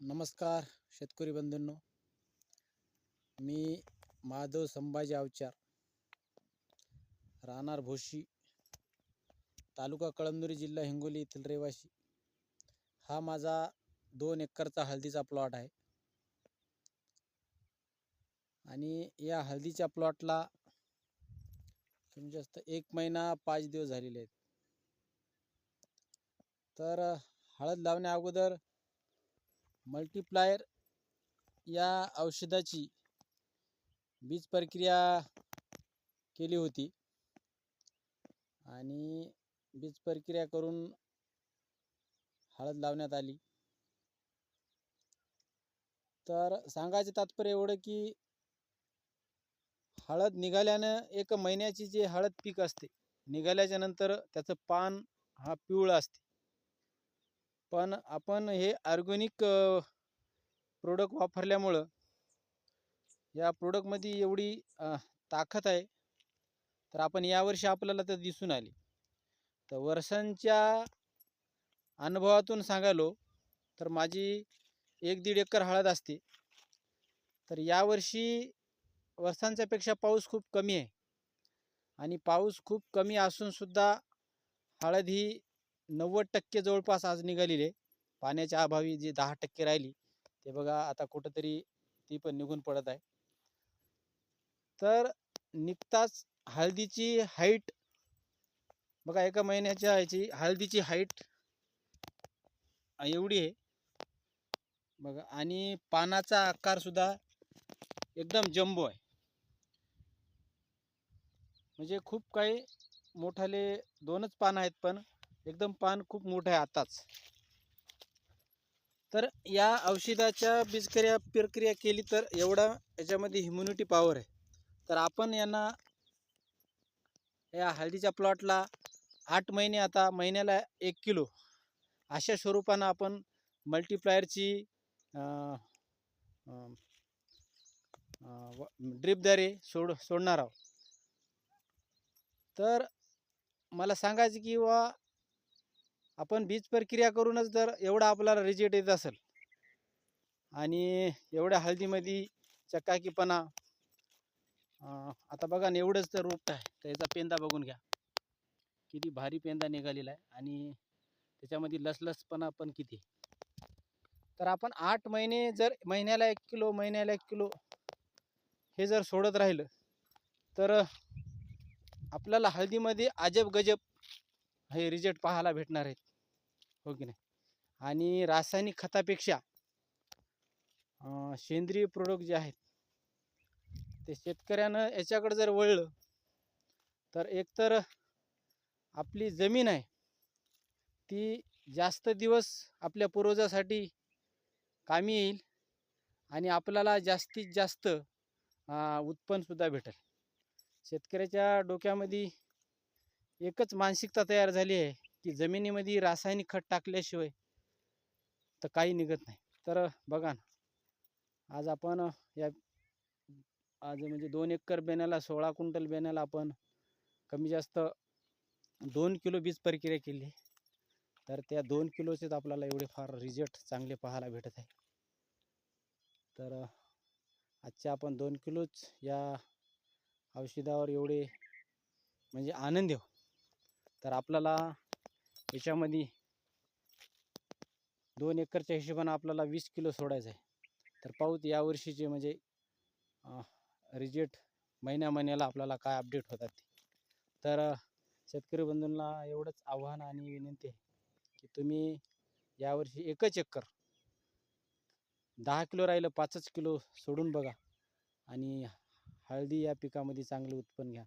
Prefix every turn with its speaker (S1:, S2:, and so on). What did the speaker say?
S1: नमस्कार शेतकरी बंधूंनो. मी माधव संभाजी अवचार. राहणार भोशी तालुका कळमनुरी जिल्हा हिंगोली येथील रहिवासी. हा माझा दोन एकरचा हळदीचा प्लॉट आहे. आणि या हळदीच्या प्लॉटला कमी जास्त एक महिना पाच दिवस झालेले आहेत. तर हळद लावण्या अगोदर मल्टीप्लायर या औषधाची बीज प्रक्रिया केली होती. आणि बीज प्रक्रिया करून हळद लावण्यात आली. तर सांगायचं तात्पर्य एवढं की हळद निघाल्यानं एक महिन्याची जे हळद पीक असते निघाल्याच्या नंतर त्याचं पान हा पिवळं असते. पण आपण हे ऑर्गॅनिक प्रोडक्ट वापरल्यामुळं या प्रोडक्टमध्ये एवढी ताकद आहे. तर आपण यावर्षी आपल्याला तर दिसून आली. तर वर्षांच्या अनुभवातून सांगालो तर माझी एक दीड एकर हळद असते. तर यावर्षी वर्षांच्यापेक्षा पाऊस खूप कमी आहे. आणि पाऊस खूप कमी असूनसुद्धा हळद ही नव्वद टक्के जवळपास आज निघालेले पाण्याच्या अभावी जी दहा टक्के राहिली ते बघा आता कुठंतरी ती पण निघून पडत आहे. तर निघताच हळदीची हाईट बघा एका महिन्याच्या ह्याची हळदीची हाईट एवढी आहे. बघा आणि पानाचा आकार सुद्धा एकदम जम्बो आहे. म्हणजे खूप काही मोठाले दोनच पान आहेत पण एकदम पान खूप मोठं आहे आताच. तर या औषधाच्या बीजक्रिया प्रक्रिया केली तर एवढा याच्यामध्ये ह्युम्युनिटी पॉवर आहे. तर आपण यांना या हळदीच्या प्लॉटला आठ महिने आता महिन्याला एक किलो अशा स्वरूपानं आपण मल्टीप्लायरची ड्रिपद्वारे सोड सोडणार आहोत. तर मला सांगायचं की वा आपण बीज प्रक्रिया करूनच जर एवढा आपल्याला रिजेक्ट येत असेल आणि एवढ्या हळदीमध्ये चकाकीपणा आता बघा ना एवढंच तर रोपट आहे. तर याचा पेंदा बघून घ्या. किती भारी पेंदा निघालेला आहे आणि त्याच्यामध्ये लसलसपणा पण किती. तर आपण आठ महिने जर महिन्याला एक किलो महिन्याला एक किलो हे जर सोडत राहिलं तर आपल्याला हळदीमध्ये अजब गजब हे रिजल्ट पाहायला भेटणार आहेत. हो की नाही? आणि रासायनिक खतापेक्षा सेंद्रिय प्रोडक्ट जे आहेत ते शेतकऱ्यानं याच्याकडे जर वळलं तर एकतर आपली जमीन आहे ती जास्त दिवस आपल्या पूर्वजासाठी कामी येईल आणि आपल्याला जास्तीत जास्त उत्पन्नसुद्धा भेटेल. शेतकऱ्याच्या डोक्यामध्ये एकच मानसिकता तयार झाली आहे की जमिनीमध्ये रासायनिक खत टाकल्याशिवाय तर काही निघत नाही. तर बघा ना आज आपण या आज म्हणजे दोन एकर बेण्याला सोळा क्विंटल बेण्याला आपण कमी जास्त दोन किलो बीज प्रक्रिया केली. तर त्या दोन किलोचेच आपल्याला एवढे फार रिझल्ट चांगले पाहायला भेटत आहे. तर आजच्या आपण दोन किलोच या औषधावर एवढे म्हणजे आनंद येऊ तर आपल्याला याच्यामध्ये दोन एकरच्या हिशोबानं आपल्याला वीस किलो सोडायचं आहे तर पाऊत यावर्षीचे म्हणजे रिजेक्ट महिन्या महिन्याला आपल्याला काय अपडेट होतात ते. तर शेतकरी बंधूंना एवढंच आव्हान आणि विनंती आहे की तुम्ही यावर्षी एकच एकर दहा किलो राहिलं पाचच किलो सोडून बघा आणि हळदी या पिकामध्ये चांगलं उत्पन्न घ्या.